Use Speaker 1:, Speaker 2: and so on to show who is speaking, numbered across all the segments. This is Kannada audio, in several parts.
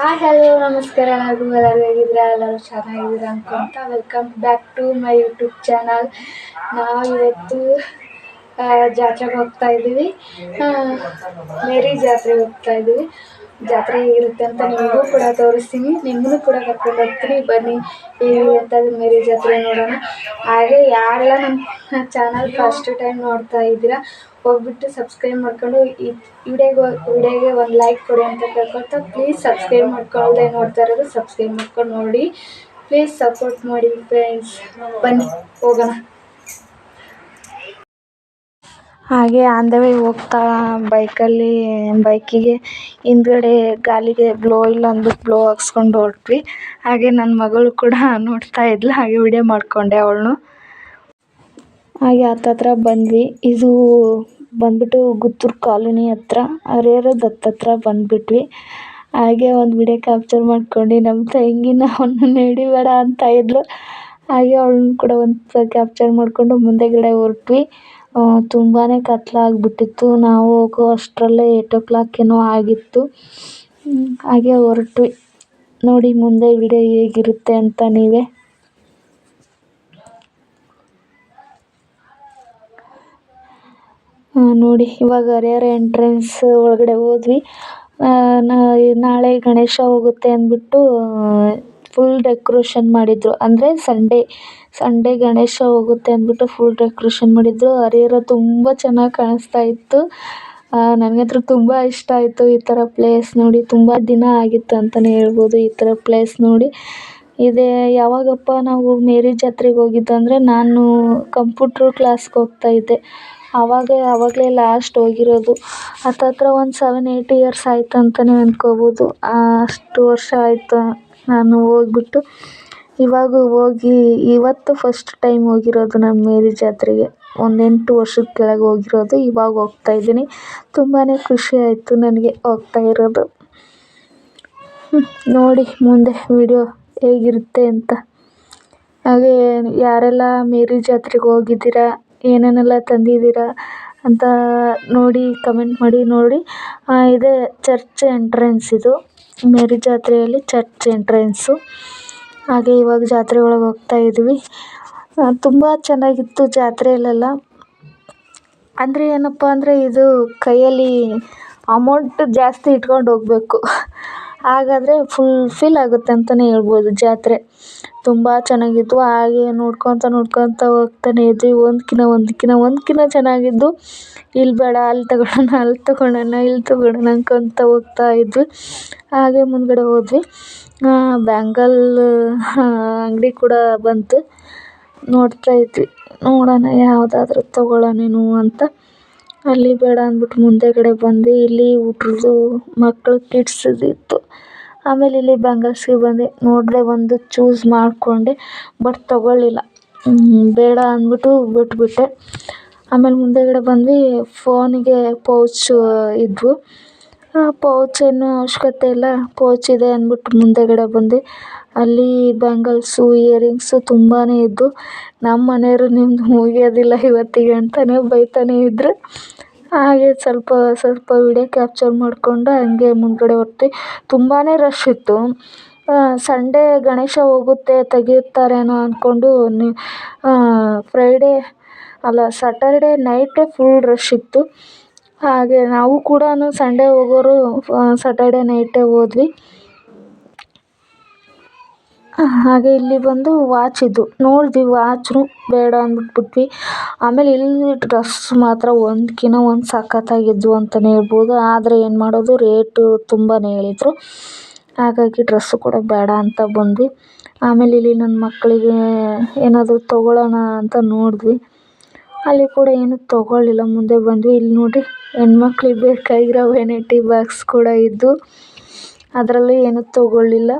Speaker 1: ಹಾಯ್ ಹಲೋ ನಮಸ್ಕಾರ. ಎಲ್ಲರಿಗೂ ಎಲ್ಲರೂ ಹೇಗಿದ್ದೀರಾ? ಎಲ್ಲರೂ ಚೆನ್ನಾಗಿದ್ದೀರಾ ಅನ್ಕೊಂತ welcome back to my YouTube channel ನಾವು ಇವತ್ತು ಜಾತ್ರೆಗೆ ಹೋಗ್ತಾ ಇದ್ದೀವಿ. ಮೇರಿ ಜಾತ್ರೆಗೆ ಹೋಗ್ತಾ ಇದ್ದೀವಿ. ಜಾತ್ರೆ ಹೇಗಿರುತ್ತೆ ಅಂತ ನಿಮಗೂ ಕೂಡ ತೋರಿಸ್ತೀನಿ. ನಿಮಗೂ ಕೂಡ ಕರ್ಕೊಂಡು ಹೋಗ್ತೀನಿ. ಬನ್ನಿ, ಹೇಗಿರುತ್ತೆ ಅದು ಮೇರಿ ಜಾತ್ರೆ ನೋಡೋಣ. ಹಾಗೆ ಯಾರೆಲ್ಲ ನಮ್ಮ ಚಾನಲ್ ಫಸ್ಟ್ ಟೈಮ್ ನೋಡ್ತಾ ಇದ್ದೀರಾ ಹೋಗ್ಬಿಟ್ಟು ಸಬ್ಸ್ಕ್ರೈಬ್ ಮಾಡ್ಕೊಂಡು ಈ ವಿಡಿಯೋಗೆ ವಿಡಿಯೋಗೆ ಒಂದು ಲೈಕ್ ಕೊಡಿ ಅಂತ ಕೇಳ್ಕೊಳ್ತಾ ಪ್ಲೀಸ್ ಸಬ್ಸ್ಕ್ರೈಬ್ ಮಾಡ್ಕೊಳ್ಳದೆ ನೋಡ್ತಾ ಇರೋದು ಸಬ್ಸ್ಕ್ರೈಬ್ ಮಾಡ್ಕೊಂಡು ನೋಡಿ. ಪ್ಲೀಸ್ ಸಪೋರ್ಟ್ ಮಾಡಿ ಫ್ರೆಂಡ್ಸ್ ಬನ್ನಿ, ಹೋಗೋಣ. ಹಾಗೆ ಆನ್ ದ ವೇ ಹೋಗ್ತಾ ಬೈಕಲ್ಲಿ ಬೈಕಿಗೆ ಹಿಂದ್ಗಡೆ ಗಾಲಿಗೆ ಬ್ಲೋ ಇಲ್ಲ ಅಂದ್ಬಿಟ್ಟು ಬ್ಲೋ ಹಾಕ್ಸ್ಕೊಂಡು ಹೊರಟ್ವಿ. ಹಾಗೆ ನನ್ನ ಮಗಳು ಕೂಡ ನೋಡ್ತಾ ಇದ್ಲು, ಹಾಗೆ ವಿಡಿಯೋ ಮಾಡಿಕೊಂಡೆ ಅವಳನ್ನು. ಹಾಗೆ ಹತ್ತತ್ರ ಬಂದ್ವಿ. ಇದು ಬಂದ್ಬಿಟ್ಟು ಗುತ್ತೂರು ಕಾಲೋನಿ ಹತ್ರ ಹರಿಹರದ ಹತ್ತತ್ರ ಬಂದ್ಬಿಟ್ವಿ. ಹಾಗೆ ಒಂದು ವಿಡಿಯೋ ಕ್ಯಾಪ್ಚರ್ ಮಾಡ್ಕೊಂಡು ನಮ್ಮ ತಂಗಿನ ಅವನನ್ನ ಹಿಡಿಬೇಡ ಅಂತ ಇದ್ಲು. ಹಾಗೆ ಅವಳನ್ನ ಕೂಡ ಒಂದು ಕ್ಯಾಪ್ಚರ್ ಮಾಡಿಕೊಂಡು ಮುಂದೆಗಡೆ ಹೊರಟ್ವಿ. ತುಂಬಾ ಕತ್ಲಾಗ್ಬಿಟ್ಟಿತ್ತು ನಾವು ಹೋಗೋ ಅಷ್ಟರಲ್ಲೇ ಏಟ್ ಓ ಕ್ಲಾಕ್ ಏನೋ ಆಗಿತ್ತು. ಹಾಗೆ ಹೊರಟ್ವಿ. ನೋಡಿ ಮುಂದೆ ವಿಡಿಯೋ ಹೇಗಿರುತ್ತೆ ಅಂತ ನೀವೇ. ನೋಡಿ, ಇವಾಗ ಹರಿಹರ ಎಂಟ್ರೆನ್ಸ್ ಒಳಗಡೆ ಹೋದ್ವಿ. ನಾಳೆ ಗಣೇಶ ಹೋಗುತ್ತೆ ಅಂದ್ಬಿಟ್ಟು ಫುಲ್ ಡೆಕೋರೇಷನ್ ಮಾಡಿದ್ರು. ಅಂದರೆ ಸಂಡೇ ಸಂಡೇ ಗಣೇಶ ಹೋಗುತ್ತೆ ಅಂದ್ಬಿಟ್ಟು ಫುಲ್ ಡೆಕೋರೇಷನ್ ಮಾಡಿದ್ರು. ಹರಿಹರ ತುಂಬ ಚೆನ್ನಾಗಿ ಕಾಣಿಸ್ತಾ ಇತ್ತು. ನನಗಂತೂ ತುಂಬ ಇಷ್ಟ ಆಯಿತು ಈ ಥರ ಪ್ಲೇಸ್ ನೋಡಿ. ತುಂಬ ದಿನ ಆಗಿತ್ತು ಅಂತಲೇ ಹೇಳ್ಬೋದು ಈ ಥರ ಪ್ಲೇಸ್ ನೋಡಿ. ಇದೇ, ಯಾವಾಗಪ್ಪ ನಾವು ಮೇರಿ ಜಾತ್ರೆಗೆ ಹೋಗಿದ್ದು ಅಂದರೆ ನಾನು ಕಂಪ್ಯೂಟ್ರ್ ಕ್ಲಾಸ್ಗೆ ಹೋಗ್ತಾ ಇದ್ದೆ. ಆವಾಗ ಆವಾಗಲೇ ಲಾಸ್ಟ್ ಹೋಗಿರೋದು. ಹತ್ತತ್ರ ಒಂದು ಸೆವೆನ್ ಏಯ್ಟ್ ಇಯರ್ಸ್ ಆಯ್ತು ಅಂತಲೇ ಅಂದ್ಕೋಬೋದು ಅಷ್ಟು ವರ್ಷ ಆಯಿತು ನಾನು ಹೋಗ್ಬಿಟ್ಟು. ಇವಾಗ ಹೋಗಿ, ಇವತ್ತು ಫಸ್ಟ್ ಟೈಮ್ ಹೋಗಿರೋದು ನಾನು ಮೇರಿ ಜಾತ್ರೆಗೆ. ಒಂದು ಎಂಟು ವರ್ಷದ ಕೆಳಗೆ ಹೋಗಿರೋದು, ಇವಾಗ ಹೋಗ್ತಾ ಇದ್ದೀನಿ. ತುಂಬಾ ಖುಷಿ ಆಯಿತು ನನಗೆ ಹೋಗ್ತಾ ಇರೋದು. ನೋಡಿ ಮುಂದೆ ವಿಡಿಯೋ ಹೇಗಿರುತ್ತೆ ಅಂತ. ಹಾಗೆ ಯಾರೆಲ್ಲ ಮೇರಿ ಜಾತ್ರೆಗೆ ಹೋಗಿದ್ದೀರಾ ಏನೇನೆಲ್ಲ ತಂದಿದ್ದೀರಾ ಅಂತ ನೋಡಿ ಕಮೆಂಟ್ ಮಾಡಿ, ನೋಡಿ. ಇದೆ ಚರ್ಚ್ ಎಂಟ್ರೆನ್ಸ್ ಇದು. ಮೇರಿ ಜಾತ್ರೆಯಲ್ಲಿ ಚರ್ಚ್ ಎಂಟ್ರೆನ್ಸು ಹಾಗೆ ಇವಾಗ ಜಾತ್ರೆ ಒಳಗೆ ಹೋಗ್ತಾ ಇದ್ವಿ. ತುಂಬ ಚೆನ್ನಾಗಿತ್ತು ಜಾತ್ರೆಯಲ್ಲೆಲ್ಲ. ಅಂದರೆ ಏನಪ್ಪ ಅಂದರೆ ಇದು ಕೈಯಲ್ಲಿ ಅಮೌಂಟ್ ಜಾಸ್ತಿ ಇಟ್ಕೊಂಡು ಹೋಗಬೇಕು. ಹಾಗಾದರೆ ಫುಲ್ಫಿಲ್ ಆಗುತ್ತೆ ಅಂತಲೇ ಹೇಳ್ಬೋದು ಜಾತ್ರೆ. ತುಂಬ ಚೆನ್ನಾಗಿತ್ತು. ಹಾಗೆ ನೋಡ್ಕೊತ ನೋಡ್ಕೊತ ಹೋಗ್ತಾನೆ ಇದ್ವಿ. ಒಂದ್ಕಿನ್ನ ಒಂದಕ್ಕಿನ್ನ ಒಂದ್ಕಿನ ಚೆನ್ನಾಗಿದ್ದು. ಇಲ್ಲಿ ಬೇಡ, ಅಲ್ಲಿ ತಗೊಳ್ಳೋಣ ಅಲ್ಲಿ ತಗೊಳ್ಳೋಣ, ಇಲ್ಲಿ ತಗೊಳ್ಳೋಣ ಅನ್ಕೊತ ಹೋಗ್ತಾ ಇದ್ವಿ. ಹಾಗೆ ಮುಂದುಗಡೆ ಹೋದ್ವಿ. ಬ್ಯಾಂಗಲ್ ಅಂಗಡಿ ಕೂಡ ಬಂತು. ನೋಡ್ತಾ ಇದ್ವಿ. ನೋಡೋಣ ಯಾವುದಾದ್ರೂ ತಗೊಳ್ಳೋಣೇನೋ ಅಂತ. ಅಲ್ಲಿ ಬೇಡ ಅಂದ್ಬಿಟ್ಟು ಮುಂದೆಗಡೆ ಬಂದ್ವಿ. ಇಲ್ಲಿ ಹುಡ್ರದ್ದು ಮಕ್ಳು ಕಿಡ್ಸದ್ದು ಇತ್ತು. ಆಮೇಲೆ ಇಲ್ಲಿ ಬ್ಯಾಂಗಲ್ಸ್ಗೆ ಬಂದೆ. ನೋಡಿದೆ ಒಂದು ಚೂಸ್ ಮಾಡಿಕೊಂಡೆ ಬಟ್ ತಗೊಳ್ಳಿಲ್ಲ. ಬೇಡ ಅಂದ್ಬಿಟ್ಟು ಬಿಟ್ಬಿಟ್ಟೆ. ಆಮೇಲೆ ಮುಂದೆಗಡೆ ಬಂದ್ವಿ, ಫೋನಿಗೆ ಪೌಚ್ ಇದ್ವು. ಪೌಚ್ ಏನು ಅವಶ್ಯಕತೆ ಇಲ್ಲ. ಪೌಚ್ ಇದೆ ಅಂದ್ಬಿಟ್ಟು ಮುಂದೆಗಡೆ ಬಂದೆ. ಅಲ್ಲಿ ಬ್ಯಾಂಗಲ್ಸು, ಇಯರಿಂಗ್ಸು ತುಂಬಾ ಇದ್ದು ನಮ್ಮ ಮನೆಯವರು ನಿಮ್ದು ಮುಗಿಯೋದಿಲ್ಲ ಇವತ್ತಿಗೆ ಅಂತಲೇ ಬೈತಾನೆ ಇದ್ದರು ಹಾಗೆ ಸ್ವಲ್ಪ ಸ್ವಲ್ಪ ವಿಡಿಯೋ ಕ್ಯಾಪ್ಚರ್ ಮಾಡಿಕೊಂಡು ಹಂಗೆ ಮುಂದುಗಡೆ ಹೊರಟ್ವಿ ತುಂಬಾ ರಶ್ ಇತ್ತು. ಸಂಡೇ ಗಣೇಶ ಹೋಗುತ್ತೆ ತೆಗಿಯುತ್ತಾರೇನೋ ಅಂದ್ಕೊಂಡು ಫ್ರೈಡೇ ಅಲ್ಲ ಸ್ಯಾಟರ್ಡೇ ನೈಟೇ ಫುಲ್ ರಶ್ ಇತ್ತು. ಹಾಗೆ ನಾವು ಕೂಡ ಸಂಡೇ ಹೋಗೋರು ಸ್ಯಾಟರ್ಡೇ ನೈಟೇ ಹೋದ್ವಿ. ಹಾಗೆ ಇಲ್ಲಿ ಬಂದು ವಾಚ್ ಇದ್ದು. ನೋಡಿದ್ವಿ ವಾಚ್ ಬೇಡ ಅಂದ್ಬಿಟ್ಟು ಬಿಟ್ವಿ ಆಮೇಲೆ ಇಲ್ಲಿ ಡ್ರೆಸ್ ಮಾತ್ರ ಒಂದಕ್ಕಿಂತ ಒಂದು ಸಖತ್ತಾಗಿದ್ವು ಅಂತಲೇ ಹೇಳ್ಬೋದು. ಆದರೆ ಏನು ಮಾಡೋದು ರೇಟು ತುಂಬಾ ಹೇಳಿದ್ರು. ಹಾಗಾಗಿ ಡ್ರೆಸ್ಸು ಕೂಡ ಬೇಡ ಅಂತ ಬಂದ್ವಿ. ಆಮೇಲೆ ಇಲ್ಲಿ ನನ್ನ ಮಕ್ಕಳಿಗೆ ಏನಾದರೂ ತಗೊಳ್ಳೋಣ ಅಂತ ನೋಡಿದ್ವಿ. ಅಲ್ಲಿ ಕೂಡ ಏನು ತಗೊಳ್ಳಿಲ್ಲ, ಮುಂದೆ ಬಂದ್ವಿ. ಇಲ್ಲಿ ನೋಡಿರಿ ಹೆಣ್ಮಕ್ಳಿಗೆ ಬೇಕಾಗಿರೋ ವೆನೈಟಿ ಬಾಕ್ಸ್ ಕೂಡ ಇದ್ದು. ಅದರಲ್ಲಿ ಏನೂ ತಗೊಳ್ಳಿಲ್ಲ.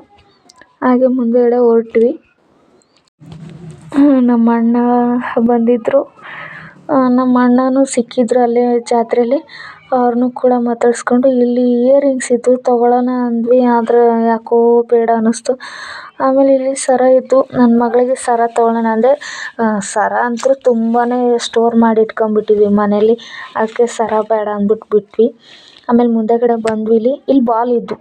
Speaker 1: ಹಾಗೆ ಮುಂದುಗಡೆ ಹೊರಟ್ವಿ. ನಮ್ಮ ಅಣ್ಣ ಬಂದಿದ್ದರು ನಮ್ಮ ಅಣ್ಣನೂ ಸಿಕ್ಕಿದ್ರು ಅಲ್ಲೇ ಜಾತ್ರೆಯಲ್ಲಿ ಅವ್ರನ್ನೂ ಕೂಡ ಮಾತಾಡಿಸ್ಕೊಂಡು ಇಲ್ಲಿ ಇಯರಿಂಗ್ಸ್ ಇತ್ತು ತೊಗೊಳ್ಳೋಣ ಅಂದ್ವಿ. ಆದರೆ ಯಾಕೋ ಬೇಡ ಅನ್ನಿಸ್ತು. ಆಮೇಲೆ ಇಲ್ಲಿ ಸರ ಇತ್ತು ನನ್ನ ಮಗಳಿಗೆ ಸರ ತೊಗೊಳ್ಳೋಣ ಅಂದೆ. ಸರ ಅಂತೂ ತುಂಬಾ ಸ್ಟೋರ್ ಮಾಡಿ ಇಟ್ಕೊಂಡ್ಬಿಟ್ಟಿದ್ವಿ ಮನೇಲಿ ಅದಕ್ಕೆ ಸರ ಬೇಡ ಅಂದ್ಬಿಟ್ಟು ಬಿಟ್ವಿ. ಆಮೇಲೆ ಮುಂದೆಗಡೆ ಬಂದ್ವಿ ಇಲ್ಲಿ. ಇಲ್ಲಿ ಬಾಲ್ ಇದ್ದವು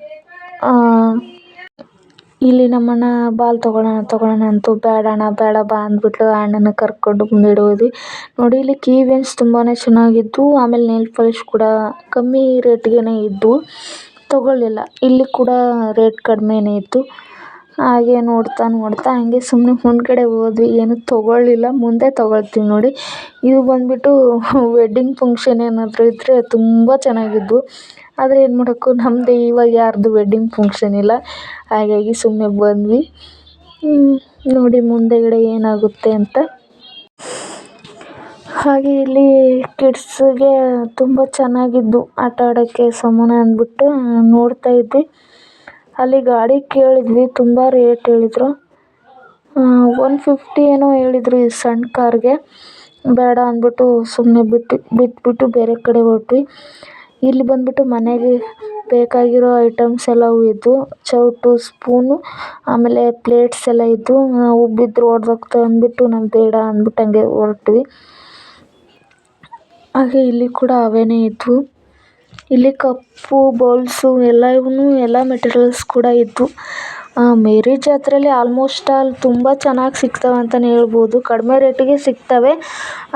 Speaker 1: ಇಲ್ಲಿ ನಮ್ಮಣ್ಣ ಬಾಲ್ ತೊಗೊಳ್ಳೋಣ ತೊಗೊಳ್ಳೋಣ ಅಂತು ಬೇಡ ಅಣ್ಣ ಬೇಡ ಬಾ ಅಂದ್ಬಿಟ್ಟು ಅಣ್ಣನ ಕರ್ಕೊಂಡು ಮುಂದುಗಡೆ ನೋಡಿ, ಇಲ್ಲಿ ಕೀವೆನ್ಸ್ ತುಂಬಾ ಚೆನ್ನಾಗಿದ್ವು ಆಮೇಲೆ ನೇಲ್ ಪಾಲಿಶ್ ಕೂಡ ಕಮ್ಮಿ ರೇಟ್ಗೆನೇ ಇದ್ದು ತೊಗೊಳ್ಳಿಲ್ಲ. ಇಲ್ಲಿ ಕೂಡ ರೇಟ್ ಕಡಿಮೆನೇ ಇತ್ತು. ಹಾಗೆ ನೋಡ್ತಾ ನೋಡ್ತಾ ಹಂಗೆ ಸುಮ್ಮನೆ ಮುಂದ್ಗಡೆ ಹೋದ್ವಿ. ಏನು ತೊಗೊಳ್ಳಿಲ್ಲ, ಮುಂದೆ ತೊಗೊಳ್ತೀವಿ ನೋಡಿ. ಇದು ಬಂದ್ಬಿಟ್ಟು ವೆಡ್ಡಿಂಗ್ ಫಂಕ್ಷನ್ ಏನಾದರೂ ಇದ್ದರೆ ತುಂಬ ಚೆನ್ನಾಗಿದ್ವು ಆದರೆ ಏನು ಮಾಡೋಕ್ಕೂ ನಮ್ಮದೇ ಇವಾಗ ಯಾರದು ವೆಡ್ಡಿಂಗ್ ಫಂಕ್ಷನ್ ಇಲ್ಲ. ಹಾಗಾಗಿ ಸುಮ್ಮನೆ ಬಂದ್ವಿ. ನೋಡಿ ಮುಂದೆಗಡೆ ಏನಾಗುತ್ತೆ ಅಂತ. ಹಾಗೆ ಇಲ್ಲಿ ಕಿಡ್ಸ್ಗೆ ತುಂಬ ಚೆನ್ನಾಗಿದ್ದು ಆಟ ಆಡೋಕ್ಕೆ ಸಮಾನ ಅಂದ್ಬಿಟ್ಟು ನೋಡ್ತಾ ಇದ್ವಿ. ಅಲ್ಲಿ ಗಾಡಿ ಕೇಳಿದ್ವಿ, ತುಂಬ ರೇಟ್ ಹೇಳಿದ್ರು. ಒನ್ ಫಿಫ್ಟಿ ಏನೋ ಹೇಳಿದ್ರು ಈ ಸಣ್ಣ ಕಾರ್ಗೆ ಬೇಡ ಅಂದ್ಬಿಟ್ಟು ಸುಮ್ಮನೆ ಬಿಟ್ಟು, ಬಿಟ್ಬಿಟ್ಟು ಬೇರೆ ಕಡೆ ಹೊರಟ್ವಿ. ಇಲ್ಲಿ ಬಂದ್ಬಿಟ್ಟು ಮನೆಗೆ ಬೇಕಾಗಿರೋ ಐಟಮ್ಸ್ ಎಲ್ಲವೂ ಇದ್ದು ಚೌಟು ಸ್ಪೂನು ಆಮೇಲೆ ಪ್ಲೇಟ್ಸ್ ಎಲ್ಲ ಇದ್ವು ನಾವು ಬಿದ್ದರೆ ಒಡೆದೋಗ್ತವೆ ಅಂದ್ಬಿಟ್ಟು ನಾವು ಬೇಡ ಅಂದ್ಬಿಟ್ಟು ಹಂಗೆ ಹೊರಟ್ವಿ. ಹಾಗೆ ಇಲ್ಲಿ ಕೂಡ ಅವೇನೇ ಇದ್ವು. ಇಲ್ಲಿ ಕಪ್ಪು, ಬೌಲ್ಸು ಎಲ್ಲವೂ ಎಲ್ಲ ಮೆಟೀರಿಯಲ್ಸ್ ಕೂಡ ಇದ್ದವು ಮೇರಿ ಜಾತ್ರೆಯಲ್ಲಿ ಆಲ್ಮೋಸ್ಟ್ ಆಲ್ ತುಂಬ ಚೆನ್ನಾಗಿ ಸಿಗ್ತವೆ ಅಂತಲೇ ಹೇಳ್ಬೋದು. ಕಡಿಮೆ ರೇಟಿಗೆ ಸಿಗ್ತವೆ,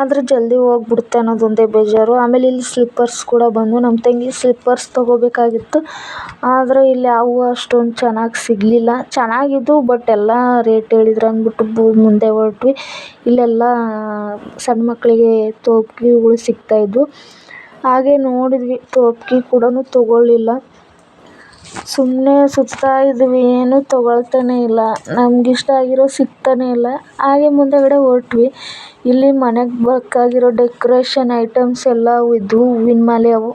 Speaker 1: ಆದರೆ ಜಲ್ದಿ ಹೋಗ್ಬಿಡುತ್ತೆ ಅನ್ನೋದೊಂದೇ ಬೇಜಾರು. ಆಮೇಲೆ ಇಲ್ಲಿ ಸ್ಲಿಪ್ಪರ್ಸ್ ಕೂಡ ಬಂದವು ನಮ್ಮ ತಂಗಿ ಸ್ಲಿಪ್ಪರ್ಸ್ ತೊಗೋಬೇಕಾಗಿತ್ತು. ಆದರೆ ಇಲ್ಲಿ ಯಾವುವು ಅಷ್ಟೊಂದು ಚೆನ್ನಾಗಿ ಸಿಗಲಿಲ್ಲ. ಚೆನ್ನಾಗಿದ್ದವು ಬಟ್ ಎಲ್ಲ ರೇಟ್ ಹೇಳಿದ್ರು ಅಂದ್ಬಿಟ್ಟು ಮುಂದೆ ಹೊರಟ್ವಿ. ಇಲ್ಲೆಲ್ಲ, ಸಣ್ಣ ಮಕ್ಕಳಿಗೆ ತೋಪಿಗಳು ಸಿಗ್ತಾಯಿದ್ವು ಹಾಗೆ ನೋಡಿದ್ವಿ ಟೋಪ್ಕಿ ಕೂಡ ತೊಗೊಳ್ಳಿಲ್ಲ. ಸುಮ್ಮನೆ ಸುತ್ತಾ ಇದ್ವಿ, ಏನೂ ತೊಗೊಳ್ತಾನೇ ಇಲ್ಲ. ನಮ್ಗೆ ಇಷ್ಟ ಆಗಿರೋ ಸಿಗ್ತಾನೇ ಇಲ್ಲ. ಹಾಗೆ ಮುಂದೆಗಡೆ ಹೊರಟ್ವಿ. ಇಲ್ಲಿ ಮನೆಗೆ ಬೇಕಾಗಿರೋ ಡೆಕೋರೇಷನ್ ಐಟಮ್ಸ್ ಎಲ್ಲವೂ ಇದ್ವು. ಹೂವಿನ ಮಾಲೆ ಅವು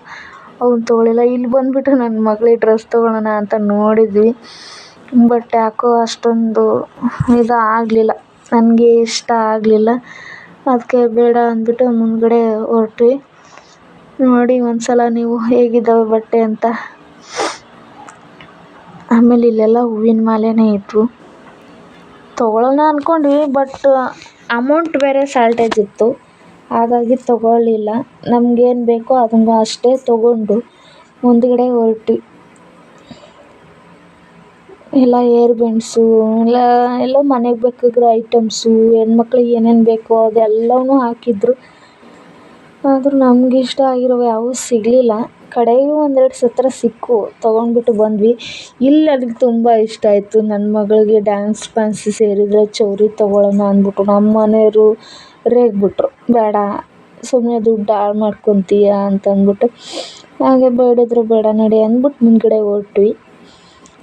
Speaker 1: ಅವನ್ನ ತೊಗೊಳ್ಳಿಲ್ಲ. ಇಲ್ಲಿ ಬಂದ್ಬಿಟ್ಟು ನನ್ನ ಮಗಳಿಗೆ ಡ್ರೆಸ್ ತೊಗೊಳ್ಳೋಣ ಅಂತ ನೋಡಿದ್ವಿ. ಬಟ್ ಯಾಕೋ ಅಷ್ಟೊಂದು ಇದು ಆಗಲಿಲ್ಲ. ನನಗೆ ಇಷ್ಟ ಆಗಲಿಲ್ಲ. ಅದಕ್ಕೆ ಬೇಡ ಅಂದ್ಬಿಟ್ಟು ಮುಂದುಗಡೆ ಹೊರಟ್ವಿ. ನೋಡಿ ಒಂದು ಸಲ ನೀವು ಹೇಗಿದ್ದಾವೆ ಬಟ್ಟೆ ಅಂತ. ಆಮೇಲೆ ಇಲ್ಲೆಲ್ಲ ಹೂವಿನ ಮಾಲೆನೇ ಇದ್ದವು ತೊಗೊಳ್ಳೋಣ ಅಂದ್ಕೊಂಡ್ವಿ ಬಟ್ ಅಮೌಂಟ್ ಬೇರೆ ಶಾರ್ಟೇಜ್ ಇತ್ತು. ಹಾಗಾಗಿ ತೊಗೊಳ್ಳಿಲ್ಲ. ನಮ್ಗೇನು ಬೇಕೋ ಅದನ್ನು ಅಷ್ಟೇ ತೊಗೊಂಡು ಮುಂದುಗಡೆ ಹೊರಟ್ವಿ ಎಲ್ಲ ಏರ್ ಬೆಂಡ್ಸು ಎಲ್ಲ ಎಲ್ಲ ಮನೆಗೆ ಬೇಕಾಗಿರೋ ಐಟಮ್ಸು ಹೆಣ್ಮಕ್ಳಿಗೆ ಏನೇನು ಬೇಕೋ ಅದೆಲ್ಲವೂ ಹಾಕಿದ್ರು. ಆದರೂ ನಮ್ಗೆ ಇಷ್ಟ ಆಗಿರೋವು ಯಾವುವು ಸಿಗಲಿಲ್ಲ. ಕಡೆಗೂ ಒಂದೆರಡು ಸತ್ರ ಸಿಕ್ಕು, ತೊಗೊಂಡ್ಬಿಟ್ಟು ಬಂದ್ವಿ. ಇಲ್ಲಿ ನನಗೆ ತುಂಬ ಇಷ್ಟ ಆಯಿತು. ನನ್ನ ಮಗಳಿಗೆ ಡ್ಯಾನ್ಸ್ ಪ್ಯಾನ್ಸ್ ಸೇರಿದರೆ ಚೌರಿ ತೊಗೊಳ್ಳೋಣ ಅಂದ್ಬಿಟ್ಟು ನಮ್ಮ ಮನೆಯವರು ರೇಗಿಬಿಟ್ರು. ಬೇಡ ಸುಮ್ಮನೆ ದುಡ್ಡು ಹಾಳು ಮಾಡ್ಕೊತೀಯ ಅಂತಂದ್ಬಿಟ್ಟು, ಹಾಗೆ ಬೇಡಿದ್ರು ಬೇಡ ನಡಿ ಅಂದ್ಬಿಟ್ಟು ಮುಂದುಗಡೆ ಹೊರಟ್ವಿ.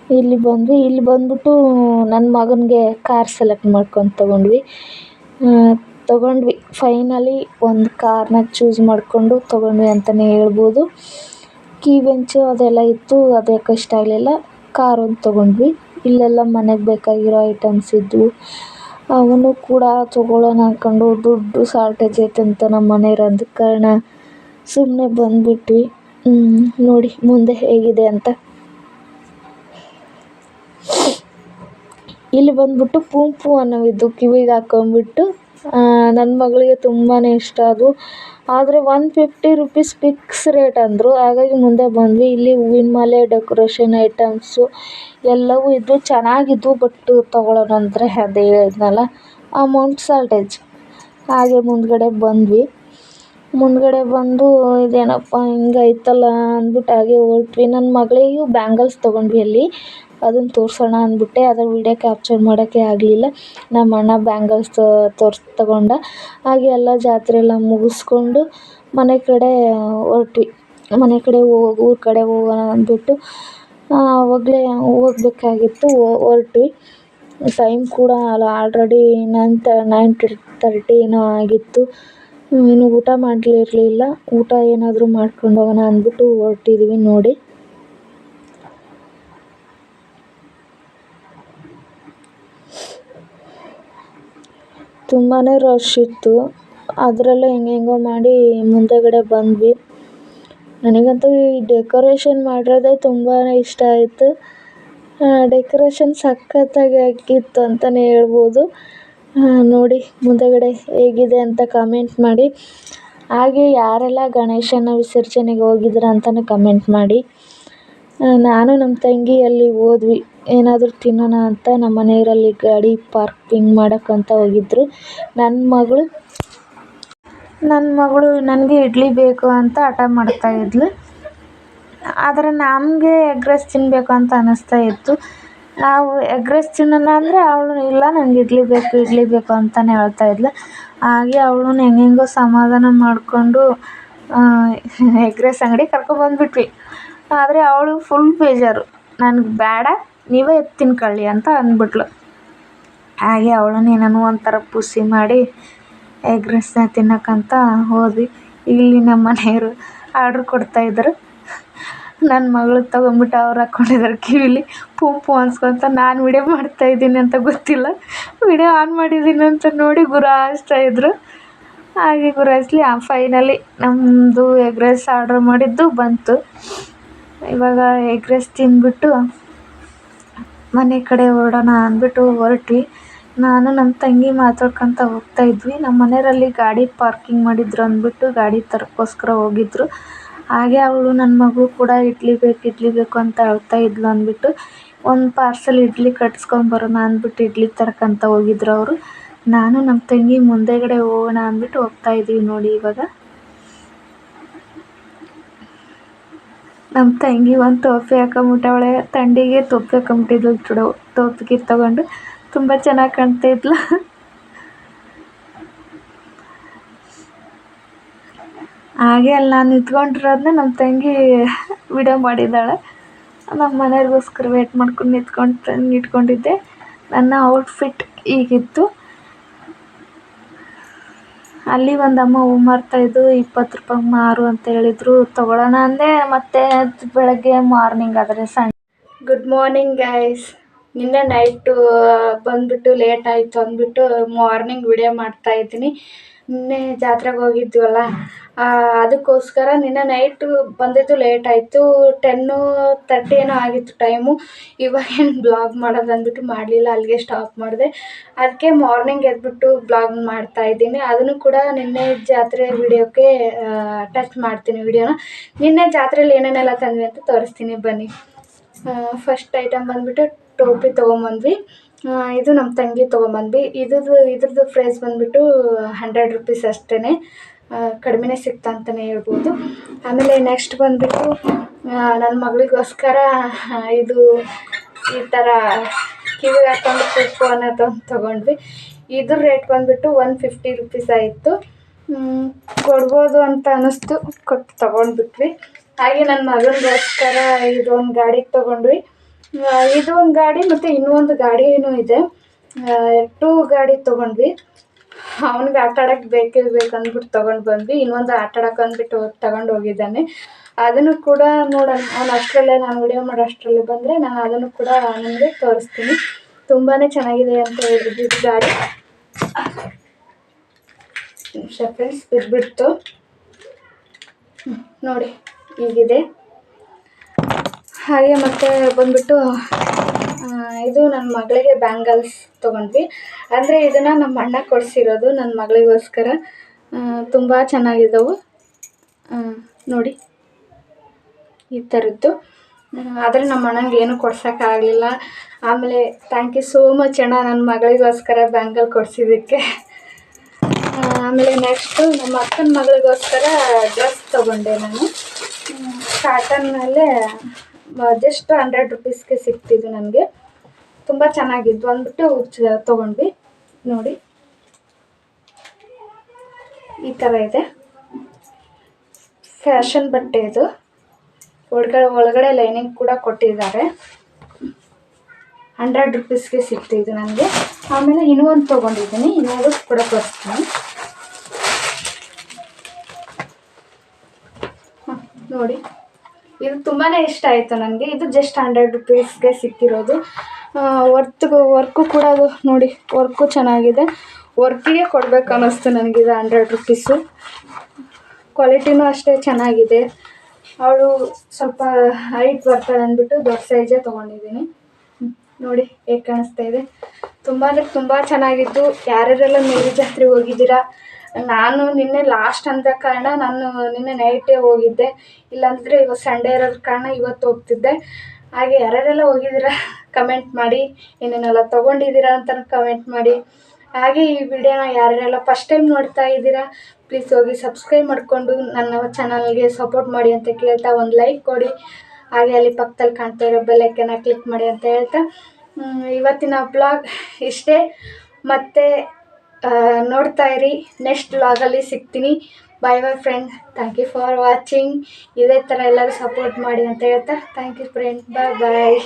Speaker 1: ಇಲ್ಲಿ ಬಂದ್ವಿ. ಇಲ್ಲಿ ಬಂದ್ಬಿಟ್ಟು ನನ್ನ ಮಗನಿಗೆ ಕಾರ್ ಸೆಲೆಕ್ಟ್ ಮಾಡ್ಕೊಂಡು ತೊಗೊಂಡ್ವಿ. ತೊಗೊಂಡ್ವಿ. ಫೈನಲಿ ಒಂದು ಕಾರ್ನ ಚೂಸ್ ಮಾಡಿಕೊಂಡು ತೊಗೊಂಡ್ವಿ ಅಂತಲೇ ಹೇಳ್ಬೋದು. ಕೀ ಬೆಂಚು ಅದೆಲ್ಲ ಇತ್ತು ಅದಕ್ಕೆ ಇಷ್ಟ ಆಗಲಿಲ್ಲ. ಕಾರ್ ಒಂದು ತೊಗೊಂಡ್ವಿ. ಇಲ್ಲೆಲ್ಲ ಮನೆಗೆ ಬೇಕಾಗಿರೋ ಐಟಮ್ಸ್ ಇದ್ವು. ಅವನು ಕೂಡ ತೊಗೊಳ್ಳೋಣ ಅಂದ್ಕೊಂಡು ದುಡ್ಡು ಶಾರ್ಟೇಜ್ ಐತೆ ಅಂತ ನಮ್ಮ ಮನೆಯವ್ರು ಅಂದ ಕಾರಣ ಸುಮ್ಮನೆ ಬಂದುಬಿಟ್ವಿ. ನೋಡಿ ಮುಂದೆ ಹೇಗಿದೆ ಅಂತ. ಇಲ್ಲಿ ಬಂದ್ಬಿಟ್ಟು ಪೂಂಪು ಅನ್ನೋವಿದ್ದು ಕಿವಿಗೆ ಹಾಕ್ಕೊಂಬಿಟ್ಟು ನನ್ನ ಮಗಳಿಗೆ ತುಂಬಾ ಇಷ್ಟ ಅದು. ಆದರೆ one fifty rupees fix rate ಅಂದರು. ಹಾಗಾಗಿ ಮುಂದೆ ಬಂದ್ವಿ. ಇಲ್ಲಿ ಹೂವಿನ ಮಾಲೆ ಡೆಕೋರೇಷನ್ ಐಟಮ್ಸು ಎಲ್ಲವೂ ಇದ್ದವು ಚೆನ್ನಾಗಿದ್ವು ಬಟ್ ತೊಗೊಳ್ಳೋಣ ಅಂದರೆ ಅದೇ ಹೇಳಿದ್ನಲ್ಲ ಅಮೌಂಟ್ ಸಾಲ್ಟೇಜ್ ಹಾಗೆ ಮುಂದುಗಡೆ ಬಂದ್ವಿ. ಮುಂದುಗಡೆ ಬಂದು, ಇದೇನಪ್ಪ ಹಿಂಗೈತಲ್ಲ ಅಂದ್ಬಿಟ್ಟು ಹಾಗೆ ಹೊರಟ್ವಿ. ನನ್ನ ಮಗಳಿಗೂ ಬ್ಯಾಂಗಲ್ಸ್ ತೊಗೊಂಡ್ವಿ ಅಲ್ಲಿ. ಅದನ್ನು ತೋರಿಸೋಣ ಅಂದ್ಬಿಟ್ಟೆ. ಆದರೆ ವೀಡಿಯೋ ಕ್ಯಾಪ್ಚರ್ ಮಾಡೋಕ್ಕೆ ಆಗಲಿಲ್ಲ. ನಮ್ಮ ಅಣ್ಣ ಬ್ಯಾಂಗಲ್ಸ್ ತೋರ್ಸಿ, ತಗೊಂಡ. ಹಾಗೆ ಎಲ್ಲ ಜಾತ್ರೆ ಎಲ್ಲ ಮುಗಿಸ್ಕೊಂಡು ಮನೆ ಕಡೆ, ಹೊರಟ್ವಿ. ಮನೆ ಕಡೆ ಹೋಗಿ, ಊರ ಕಡೆ ಹೋಗೋಣ ಅಂದ್ಬಿಟ್ಟು ಆವಾಗಲೇ ಹೋಗ್ಬೇಕಾಗಿತ್ತು. ಹೊರಟ್ವಿ. ಟೈಮ್ ಕೂಡ ಅಲ್ಲ, ಆಲ್ರೆಡಿ ನೈನ್ ತ, ನೈನ್ ತರ್ಟಿ ಏನೋ ಆಗಿತ್ತು. ಇನ್ನೂ ಊಟ ಮಾಡಲಿರ್ಲಿಲ್ಲ, ಊಟ ಏನಾದರೂ ಮಾಡ್ಕೊಂಡು ಹೋಗೋಣ ಅಂದ್ಬಿಟ್ಟು ಹೊರಟಿದ್ದೀವಿ ನೋಡಿ. ತುಂಬಾ ರಶ್ ಇತ್ತು. ಅದರಲ್ಲೇ ಹೆಂಗೆಂಗೋ ಮಾಡಿ ಮುಂದೆಗಡೆ ಬಂದ್ವಿ. ನನಗಂತೂ ಈ ಡೆಕೋರೇಷನ್ ಮಾಡಿರೋದೇ ತುಂಬಾ ಇಷ್ಟ ಆಯಿತು. ಡೆಕೋರೇಷನ್ ಸಖತ್ತಾಗಿ ಆಗಿತ್ತು ಅಂತಲೇ ಹೇಳ್ಬೋದು. ನೋಡಿ ಮುಂದುಗಡೆ ಹೇಗಿದೆ ಅಂತ ಕಮೆಂಟ್ ಮಾಡಿ. ಹಾಗೆ ಯಾರೆಲ್ಲ ಗಣೇಶನ ವಿಸರ್ಜನೆಗೆ ಹೋಗಿದ್ರ ಅಂತಲೂ ಕಮೆಂಟ್ ಮಾಡಿ. ನಾನು ನಮ್ಮ ತಂಗಿ ಅಲ್ಲಿ ಹೋದ್ವಿ. ಏನಾದರೂ ತಿನ್ನೋಣ ಅಂತ ನಮ್ಮ ಮನೆಯವರಲ್ಲಿ ಗಾಡಿ ಪಾರ್ಕಿಂಗ್ ಮಾಡೋಕ್ಕಂತ ಹೋಗಿದ್ರು. ನನ್ನ ಮಗಳು ನನ್ನ ಮಗಳು ನನಗೆ ಇಡ್ಲಿ ಬೇಕು ಅಂತ ಹಠ ಮಾಡ್ತಾಯಿದ್ಲು ಆದರೆ ನಮಗೆ ಎಗ್ ರೈಸ್ ತಿನ್ನಬೇಕು ಅಂತ ಅನ್ನಿಸ್ತಾ ಇತ್ತು. ನಾವು ಎಗ್ ರೈಸ್ ತಿನ್ನೋಣ ಅಂದರೆ ಅವಳು ಇಲ್ಲ ನನಗೆ ಇಡ್ಲಿ ಬೇಕು ಇಡ್ಲಿ ಬೇಕು ಅಂತಲೇ ಹೇಳ್ತಾ ಇದ್ಳು ಹಾಗೆ ಅವಳನ್ನ ಹೆಂಗೆಂಗೋ ಸಮಾಧಾನ ಮಾಡಿಕೊಂಡು ಎಗ್ ರೈಸ್ ಅಂಗಡಿಗೆ ಕರ್ಕೊಬಂದ್ಬಿಟ್ವಿ ಆದರೆ ಅವಳು ಫುಲ್ ಬೇಜಾರು. ನನಗೆ ಬೇಡ, ನೀವೇ ಎದ್ದು ತಿನ್ಕೊಳ್ಳಿ ಅಂತ ಅಂದ್ಬಿಟ್ಳು ಹಾಗೆ ಅವಳನ್ನ ಏನೇನೋ ಒಂಥರ ಪುಸಿ ಮಾಡಿ ಎಗ್ ರೈಸ್ನ ತಿನ್ನೋಕ್ಕಂತ ಹೋದ್ವಿ. ಇಲ್ಲಿ ನಮ್ಮ ಮನೆಯವರು ಆರ್ಡ್ರ್ ಕೊಡ್ತಾಯಿದ್ರು ನನ್ನ ಮಗಳು ತೊಗೊಂಬಿಟ್ಟು ಅವ್ರು ಹಾಕ್ಕೊಂಡಿದ್ದಾರೆ ಕಿವಿಲಿ. ಪುಂಪು ಪೂ ಅನ್ಸ್ಕೊತ, ನಾನು ವಿಡಿಯೋ ಮಾಡ್ತಾಯಿದ್ದೀನಿ ಅಂತ ಗೊತ್ತಿಲ್ಲ. ವಿಡಿಯೋ ಆನ್ ಮಾಡಿದ್ದೀನಿ ಅಂತ ನೋಡಿ ಗುರಾಯಿಸ್ತಾ ಇದ್ದರು ಹಾಗೆ ಗುರಾಯಿಸ್ಲಿ ಫೈನಲಿ ನಮ್ಮದು ಎಗ್ ರೈಸ್ ಆರ್ಡ್ರ್ ಮಾಡಿದ್ದು ಬಂತು. ಇವಾಗ ಎಗ್ ರೈಸ್ ತಿಂದ್ಬಿಟ್ಟು ಮನೆ ಕಡೆ ಹೊರಡೋಣ ಅಂದ್ಬಿಟ್ಟು ಹೊರಟ್ವಿ. ನಾನು ನಮ್ಮ ತಂಗಿ ಮಾತಾಡ್ಕೊತ ಹೋಗ್ತಾ ಇದ್ವಿ. ನಮ್ಮ ಮನೆಯವರಲ್ಲಿ ಗಾಡಿ ಪಾರ್ಕಿಂಗ್ ಮಾಡಿದ್ರು ಅಂದ್ಬಿಟ್ಟು ಗಾಡಿ ತರಕ್ಕೋಸ್ಕರ ಹೋಗಿದ್ರು. ಹಾಗೆ ಅವಳು ನನ್ನ ಮಗಳು ಕೂಡ ಇಡ್ಲಿ ಬೇಕು ಇಡ್ಲಿ ಬೇಕು ಅಂತ ಅಳ್ತಾ ಇದ್ಳು ಅಂದ್ಬಿಟ್ಟು ಒಂದು ಪಾರ್ಸೆಲ್ ಇಡ್ಲಿ ಕಟ್ಸ್ಕೊಂಡು ಬರೋಣ ಅಂದ್ಬಿಟ್ಟು ಇಡ್ಲಿ ತರ್ಕಂತ ಹೋಗಿದ್ರು ಅವರು. ನಾನು ನಮ್ಮ ತಂಗಿ ಮುಂದೆಗಡೆ ಹೋಗೋಣ ಅಂದ್ಬಿಟ್ಟು ಹೋಗ್ತಾ ಇದ್ದೀವಿ ನೋಡಿ ಇವಾಗ. ನಮ್ಮ ತಂಗಿ ಒಂದು ತೊಪ್ಪೆ ಹಾಕೊಂಬಿಟ್ಟವಳೆ ತಂಡಿಗೆ ತೊಪ್ಪೆ ಹಾಕೊಂಬಿಟ್ಟಿದ್ಲು ತೊಪ್ಪಿಗೆ ತಗೊಂಡು. ತುಂಬ ಚೆನ್ನಾಗಿ ಕಾಣ್ತಾಯಿದ್ಲು ಹಾಗೆ ಅಲ್ಲಿ ನಾನು ನಿಂತ್ಕೊಂಡಿರೋದನ್ನ ನಮ್ಮ ತಂಗಿ ವಿಡಿಯೋ ಮಾಡಿದ್ದಾಳೆ. ನಮ್ಮ ಮನೆಯವ್ರಿಗೋಸ್ಕರ ವೇಟ್ ಮಾಡ್ಕೊಂಡು ನಿಂತ್ಕೊಂಡು ಇಟ್ಕೊಂಡಿದ್ದೆ ನನ್ನ ಔಟ್ಫಿಟ್ ಈಗಿತ್ತು. ಅಲ್ಲಿ ಒಂದು ಅಮ್ಮ ಹೂ ಮಾರ್ತಾಯಿದ್ದು ಇಪ್ಪತ್ತು ರೂಪಾಯಿ ಮಾರು ಅಂತ ಹೇಳಿದ್ರು. ತೊಗೊಳ್ಳೋಣ ಅಂದೆ, ಮತ್ತೆ ಬೆಳಗ್ಗೆ ಮಾರ್ನಿಂಗ್ ಆದರೆ ಸಣ್ಣ ಗುಡ್ ಮಾರ್ನಿಂಗ್ ಗಾಯ್ಸ್ ನಿನ್ನೆ ನೈಟು ಬಂದುಬಿಟ್ಟು ಲೇಟ್ ಆಯಿತು ಅಂದ್ಬಿಟ್ಟು ಮಾರ್ನಿಂಗ್ ವಿಡಿಯೋ ಮಾಡ್ತಾಯಿದ್ದೀನಿ ನಿನ್ನೆ ಜಾತ್ರೆಗೆ ಹೋಗಿದ್ವಲ್ಲ ಅದಕ್ಕೋಸ್ಕರ ನಿನ್ನೆ ನೈಟು ಬಂದಿದ್ದು ಲೇಟ್ ಆಯಿತು. ಟೆನ್ನು ತರ್ಟಿ ಏನೋ ಆಗಿತ್ತು ಟೈಮು ಇವಾಗ ಏನು ಬ್ಲಾಗ್ ಮಾಡೋದು ಅಂದ್ಬಿಟ್ಟು ಮಾಡಲಿಲ್ಲ, ಅಲ್ಲಿಗೆ ಸ್ಟಾಪ್ ಮಾಡಿದೆ. ಅದಕ್ಕೆ ಮಾರ್ನಿಂಗ್ ಎದ್ಬಿಟ್ಟು ಬ್ಲಾಗ್ ಮಾಡ್ತಾಯಿದ್ದೀನಿ ಅದನ್ನು ಕೂಡ ನಿನ್ನೆ ಜಾತ್ರೆ ವಿಡಿಯೋಕ್ಕೆ ಟಚ್ ಮಾಡ್ತೀನಿ ವಿಡಿಯೋನ. ನಿನ್ನೆ ಜಾತ್ರೆಯಲ್ಲಿ ಏನೇನೆಲ್ಲ ತಂದ್ವಿ ಅಂತ ತೋರಿಸ್ತೀನಿ ಬನ್ನಿ. ಫಸ್ಟ್ ಐಟಮ್ ಬಂದುಬಿಟ್ಟು ಟೋಪಿ ತೊಗೊಂಬಂದ್ವಿ. ಇದು ನಮ್ಮ ತಂಗಿ ತೊಗೊಂಬಂದ್ವಿ. ಇದ್ರದ್ದು ಇದ್ರದ್ದು ಪ್ರೈಸ್ ಬಂದುಬಿಟ್ಟು ಹಂಡ್ರೆಡ್ ರುಪೀಸ್ ಅಷ್ಟೇ ಕಡಿಮೆನೇ ಸಿಕ್ತು ಅಂತಲೇ ಹೇಳ್ಬೋದು. ಆಮೇಲೆ ನೆಕ್ಸ್ಟ್ ಬಂದುಬಿಟ್ಟು ನನ್ನ ಮಗಳಿಗೋಸ್ಕರ ಇದು ಈ ಥರ ಕಿವಿ ಹಾಕೊಂಡು ಕುಕ್ಕು ಅನ್ನೋದೊಂದು ತೊಗೊಂಡ್ವಿ. ಇದ್ರ ರೇಟ್ ಬಂದುಬಿಟ್ಟು ಒನ್ ಫಿಫ್ಟಿ ರುಪೀಸ್ ಆಯಿತು. ಕೊಡ್ಬೋದು ಅಂತ ಅನ್ನಿಸ್ತು ಕೊಟ್ಟು ತೊಗೊಂಡ್ಬಿಟ್ವಿ. ಹಾಗೆ ನನ್ನ ಮಗನಿಗೋಸ್ಕರ ಇದೊಂದು ಗಾಡಿ ತೊಗೊಂಡ್ವಿ. ಇದು ಒಂದು ಗಾಡಿ ಮತ್ತು ಇನ್ನೊಂದು ಗಾಡಿ ಏನೋ ಇದೆ. ಟೂ ಗಾಡಿ ತೊಗೊಂಡ್ವಿ. ಅವನಿಗೆ ಆಟ ಆಡೋಕ್ಕೆ ಬೇಕೇ ಬೇಕಂದ್ಬಿಟ್ಟು ತೊಗೊಂಡು ಬಂದ್ವಿ. ಇನ್ನೊಂದು ಆಟ ಅಂದ್ಬಿಟ್ಟು ತಗೊಂಡು ಹೋಗಿದ್ದಾನೆ. ಅದನ್ನು ಕೂಡ ನೋಡೋಣ. ಅವ್ನು ಅಷ್ಟರಲ್ಲೇ, ನಾನು ವಿಡಿಯೋ ಮಾಡೋ ಅಷ್ಟರಲ್ಲೇ ಬಂದರೆ ನಾನು ಅದನ್ನು ಕೂಡ ನಿಮಗೆ ತೋರಿಸ್ತೀನಿ. ತುಂಬಾ ಚೆನ್ನಾಗಿದೆ ಅಂತ ಹೇಳಿದ್ವಿ ಗಾಡಿ. ಫ್ರೆಂಡ್ಸ್ ಬಿದ್ದುಬಿಡ್ತು ನೋಡಿ, ಹೀಗಿದೆ. ಹಾಗೆ ಮತ್ತು ಬಂದುಬಿಟ್ಟು ಇದು ನನ್ನ ಮಗಳಿಗೆ ಬ್ಯಾಂಗಲ್ಸ್ ತೊಗೊಂಡ್ವಿ. ಅಂದರೆ ಇದನ್ನು ನಮ್ಮ ಅಣ್ಣ ಕೊಡಿಸಿರೋದು ನನ್ನ ಮಗಳಿಗೋಸ್ಕರ. ತುಂಬ ಚೆನ್ನಾಗಿದ್ದವು. ನೋಡಿ. ಈ ಥರದ್ದು. ಆದರೆ ನಮ್ಮ ಅಣ್ಣಂಗೆ ಏನೂ ಕೊಡ್ಸೋಕ್ಕಾಗಲಿಲ್ಲ ಆಮೇಲೆ ಥ್ಯಾಂಕ್ ಯು ಸೋ ಮಚ್ ಅಣ್ಣ ನನ್ನ ಮಗಳಿಗೋಸ್ಕರ ಬ್ಯಾಂಗಲ್ ಕೊಡಿಸಿದ್ದಕ್ಕೆ. ಆಮೇಲೆ ನೆಕ್ಸ್ಟು ನಮ್ಮ ಅಕ್ಕನ ಮಗಳಿಗೋಸ್ಕರ ಡ್ರೆಸ್ ತೊಗೊಂಡೆ ನಾನು. ಕಾಟನ್ನಲ್ಲೇ ಜಸ್ಟ್ ಹಂಡ್ರೆಡ್ ರುಪೀಸ್ಗೆ ಸಿಕ್ತಿದ್ದು ನನಗೆ. ತುಂಬ ಚೆನ್ನಾಗಿದ್ದು ಅಂದ್ಬಿಟ್ಟು ತೊಗೊಂಡ್ವಿ. ನೋಡಿ. ಈ ಥರ ಇದೆ. ಫ್ಯಾಷನ್ ಬಟ್ಟೆ ಇದು. ಒಳಗಡೆ ಒಳಗಡೆ ಲೈನಿಂಗ್ ಕೂಡ ಕೊಟ್ಟಿದ್ದಾರೆ. ಹಂಡ್ರೆಡ್ ರುಪೀಸ್ಗೆ ಸಿಕ್ತಿದ್ದು ನನಗೆ. ಆಮೇಲೆ ಇನ್ನೂ ಒಂದು ತೊಗೊಂಡಿದ್ದೀನಿ. ಇನ್ನೊಂದು ಕೂಡ ತೋರಿಸ್ತೀನಿ. ನೋಡಿ. ಇದು ತುಂಬಾ ಇಷ್ಟ ಆಯಿತು ನನಗೆ. ಇದು ಜಸ್ಟ್ ಹಂಡ್ರೆಡ್ ರುಪೀಸ್ಗೆ ಸಿಕ್ಕಿರೋದು. ವರ್ತ್ಗೂ ವರ್ಕು ಕೂಡ ಅದು ನೋಡಿ ವರ್ಕು ಚೆನ್ನಾಗಿದೆ. ವರ್ಕಿಗೆ ಕೊಡಬೇಕು ಅನ್ನಿಸ್ತು ಇದು ಹಂಡ್ರೆಡ್ ರುಪೀಸು ಕ್ವಾಲಿಟಿನೂ ಅಷ್ಟೇ ಚೆನ್ನಾಗಿದೆ. ಅವಳು ಸ್ವಲ್ಪ ಹೈಟ್ ಬರ್ತಾಳೆ ಅಂದ್ಬಿಟ್ಟು ದೊಡ್ಡ ಸೈಜೇ ತೊಗೊಂಡಿದ್ದೀನಿ. ನೋಡಿ ಹೇಗೆ ಕಾಣಿಸ್ತಾ ಇದೆ. ತುಂಬಾ ತುಂಬ ಚೆನ್ನಾಗಿತ್ತು. ಯಾರ್ಯಾರೆಲ್ಲ ಮೇರಿ ಜಾತ್ರೆಗೆ ಹೋಗಿದ್ದೀರಾ?
Speaker 2: ನಾನು ನಿನ್ನೆ ಲಾಸ್ಟ್ ಅಂದ ಕಾರಣ ನಾನು ನಿನ್ನೆ ನೈಟೇ ಹೋಗಿದ್ದೆ. ಇಲ್ಲಾಂದರೆ ಇವತ್ತು ಸಂಡೇ ಇರೋದ್ರ ಕಾರಣ ಇವತ್ತು ಹೋಗ್ತಿದ್ದೆ. ಹಾಗೆ ಯಾರ್ಯಾರೆಲ್ಲ ಹೋಗಿದ್ದೀರಾ? ಕಮೆಂಟ್ ಮಾಡಿ. ಏನೇನೆಲ್ಲ ತೊಗೊಂಡಿದ್ದೀರಾ ಅಂತ ಕಮೆಂಟ್ ಮಾಡಿ. ಹಾಗೆ ಈ ವಿಡಿಯೋನ ಯಾರ್ಯಾರೆಲ್ಲ ಫಸ್ಟ್ ಟೈಮ್ ನೋಡ್ತಾ ಇದ್ದೀರಾ ಪ್ಲೀಸ್ ಹೋಗಿ ಸಬ್ಸ್ಕ್ರೈಬ್ ಮಾಡಿಕೊಂಡು ನನ್ನ ಚಾನಲ್ಗೆ ಸಪೋರ್ಟ್ ಮಾಡಿ ಅಂತ ಕೇಳ್ತಾ ಒಂದು ಲೈಕ್ ಕೊಡಿ. ಹಾಗೆ ಅಲ್ಲಿ ಪಕ್ಕದಲ್ಲಿ ಕಾಣ್ತಾ ಇರೋ ಬೆಲ್ಲೈಕನ್ನ ಕ್ಲಿಕ್ ಮಾಡಿ ಅಂತ ಹೇಳ್ತಾ. ಇವತ್ತಿನ ಬ್ಲಾಗ್ ಇಷ್ಟೇ. ಮತ್ತೆ ನೋಡ್ತಾ ಇರಿ. ನೆಕ್ಸ್ಟ್ ವ್ಲಾಗಲ್ಲಿ ಸಿಗ್ತೀನಿ. Bye bye friend thank you for watching ಇದೇ ಥರ ಎಲ್ಲರೂ ಸಪೋರ್ಟ್ ಮಾಡಿ ಅಂತ ಹೇಳ್ತಾ thank you friend bye bye